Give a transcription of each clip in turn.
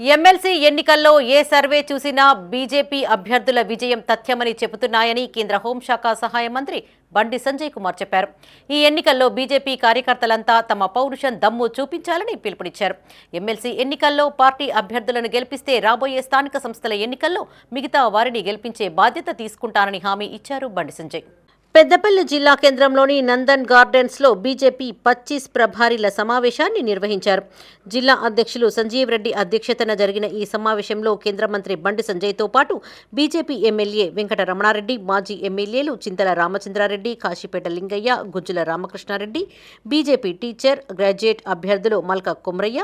MLC ఎన్నికల్లో ఏ survey చూసినా BJP అభ్యర్థుల విజయం తథ్యమని చెబుతున్నాయని కేంద్ర హోంశాఖ సహాయ మంత్రి బండి సంజయ్ కుమార్ చెప్పారు. ఈ ఎన్నికల్లో బీజేపీ కార్యకర్తలంతా తమ పౌరుషం దమ్ము చూపించాలని పిలుపునిచ్చారు. ఎమ్మెల్సీ ఎన్నికల్లో పార్టీ అభ్యర్థులను గెలిపిస్తే రాబోయే స్థానిక సంస్థల ఎన్నికల్లో మిగతా వారిని గెలిపించే బాధ్యత తీసుకుంటానని హామీ ఇచ్చారు బండి సంజయ్. పెద్దపల్లి జిల్లా కేంద్రంలోని నందన్ గార్డెన్స్లో బీజేపీ పచ్చీస్ ప్రభారీల సమావేశాన్ని నిర్వహించారు. జిల్లా అధ్యక్షులు సంజీవ్ రెడ్డి అధ్యక్షతన జరిగిన ఈ సమావేశంలో కేంద్ర మంత్రి బండి సంజయ్తో పాటు బీజేపీ ఎమ్మెల్యే వెంకట రమణారెడ్డి మాజీ ఎమ్మెల్యేలు Chintala Ramachandra Reddy Kashipeta Lingaiah Gujjula Ramakrishna Reddy BJP teacher graduate అభ్యర్థులు మల్క కుమ్రయ్య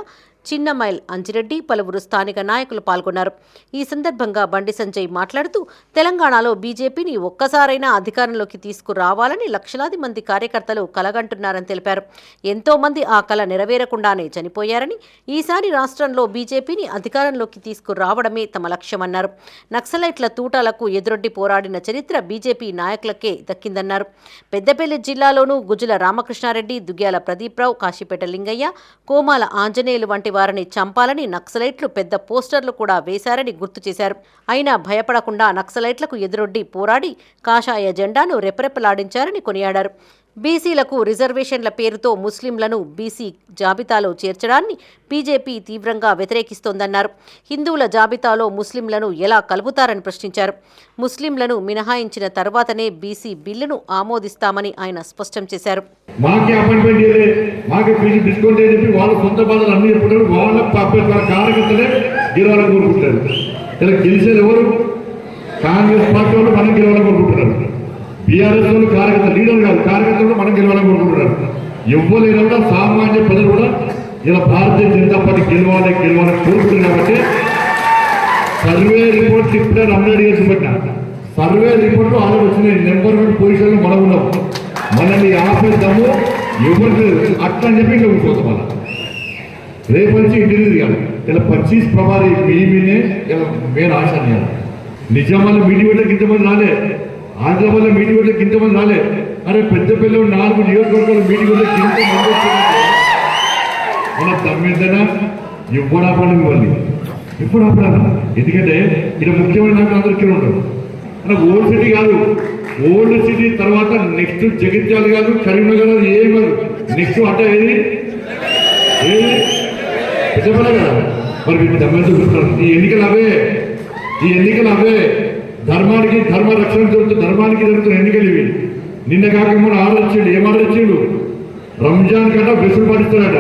చిన్నమైల్ అంజిరెడ్డి పలువురు స్థానిక నాయకులు పాల్గొన్నారు. ఈ సందర్భంగా బండి సంజయ్ మాట్లాడుతూ తెలంగాణలో బీజేపీని ఒక్కసారైనా అధికారంలోకి తీసుకురావాలని లక్షలాది మంది కార్యకర్తలు కలగంటున్నారని తెలిపారు. ఎంతో మంది ఆ కల నెరవేరకుండానే చనిపోయారని ఈసారి రాష్ట్రంలో బీజేపీని అధికారంలోకి తీసుకురావడమే తమ లక్ష్యమన్నారు. నక్సలైట్ల తూటాలకు ఎదురొడ్డి పోరాడిన చరిత్ర బీజేపీ నాయకులకే దక్కిందన్నారు. పెద్దపల్లి జిల్లాలోనూ గుజుల రామకృష్ణారెడ్డి దుగ్గ్యాల ప్రదీప్రావు కాశీపేట లింగయ్య కోమాల ఆంజనేయులు వంటి వారిని చంపాలని నక్సలైట్లు పెద్ద పోస్టర్లు కూడా వేశారని గుర్తు చేశారు. అయినా భయపడకుండా నక్సలైట్లకు ఎదురొడ్డి పోరాడి కాషాయ జెండాను రెపరెపలాడించారని కొనియాడారు. బీసీలకు రిజర్వేషన్ల పేరుతో ముస్లింలను బీసీ జాబితాలో చేర్చడాన్ని బీజేపీ తీవ్రంగా వ్యతిరేకిస్తోందన్నారు. హిందువుల జాబితాలో ముస్లింలను ఎలా కలుపుతారని ప్రశ్నించారు. ముస్లింలను మినహాయించిన తర్వాతనే బీసీ బిల్లును ఆమోదిస్తామని ఆయన స్పష్టం చేశారు. కాంగ్రెస్ పార్టీ వాళ్ళు మనం గెలవాలని కోరుకుంటున్నారు. బీఆర్ఎస్ కార్యకర్త లీడర్ కాదు కార్యకర్తలు మనం గెలవాలని కోరుకుంటున్నారు. ఎవ్వరైనా కూడా సామాన్య ప్రజలు కూడా ఇలా భారతీయ జనతా పార్టీ గెలవాలి గెలవాలని కోరుకుంటున్నారు కాబట్టి సర్వే రిపోర్ట్ ఇప్పుడే అప్డేట్ చేసి పెట్టిన సర్వే రిపోర్ట్ ఆల్రెడీ వచ్చినాయి. నెంబర్ వన్ పొజిషన్లో మనం ఉన్నాం మనల్ని ఆపేద్దాము. ఎవరికి అట్లా అని చెప్పి ఇంకా కూర్చోతాం మళ్ళా. రేపు నుంచి ఇంటికి కాదు ఇలా పచ్చీస్ ప్రభారి మీ మీనే ఇలా మేము ఆశ అన్నారు నిజామాబాద్ మీటింగ్ పెట్టకి ఇంతమంది రాలే. ఆంధ్రాబాద్లో మీటింగ్ పెట్టకి ఇంతమంది రాలే. అరే పెద్ద పిల్లలు నాలుగు నియోజకవర్గాలు మీటింగ్ పెట్టకి ఇంతమంది వచ్చారంటే మన తమ్మిందనా ఎప్పుడు ఆపండి ఇవ్వాలి ఎప్పుడు ఆపడాలి ఎందుకంటే ఇక్కడ ముఖ్యమైన నాకు అందరూ ఇక్కడ ఉండరు. అంటే ఓల్డ్ సిటీ కాదు. ఓల్డ్ సిటీ తర్వాత నెక్స్ట్ జగిత్యాల కాదు కరీంనగర్ కాదు ఏం కాదు. నెక్స్ట్ అంటే ఏది? ఏది? పెద్దపల్లి కదా. మరి మీకు దమ్మెంతో చూస్తున్నారు ఈ ఎన్నికలు అవే. ఈ ఎన్నికలు అవే. ధర్మానికి ధర్మ రక్షణ జరుగుతుంది ధర్మానికి జరుగుతున్న ఎన్నికలు ఇవి. నిన్న కాక మొన్న ఆర్డర్ ఇచ్చిండు ఏం ఆర్డర్ ఇచ్చిండు రంజాన్ కన్నా బెసులు పడిస్తాడట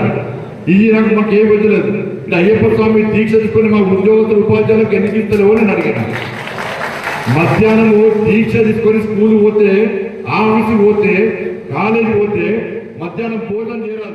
ఇది నాకు మాకు ఏం వచ్చలేదు అయ్యప్ప స్వామి దీక్ష తీసుకొని మా ఉద్యోగస్తులు ఉపాధ్యాయులకు ఎన్ని ఇస్తలేవు అని అడిగాను. మధ్యాహ్నం దీక్ష తీసుకొని స్కూల్ పోతే ఆఫీస్కి పోతే కాలేజీ పోతే మధ్యాహ్నం భోజనం చేయాలి.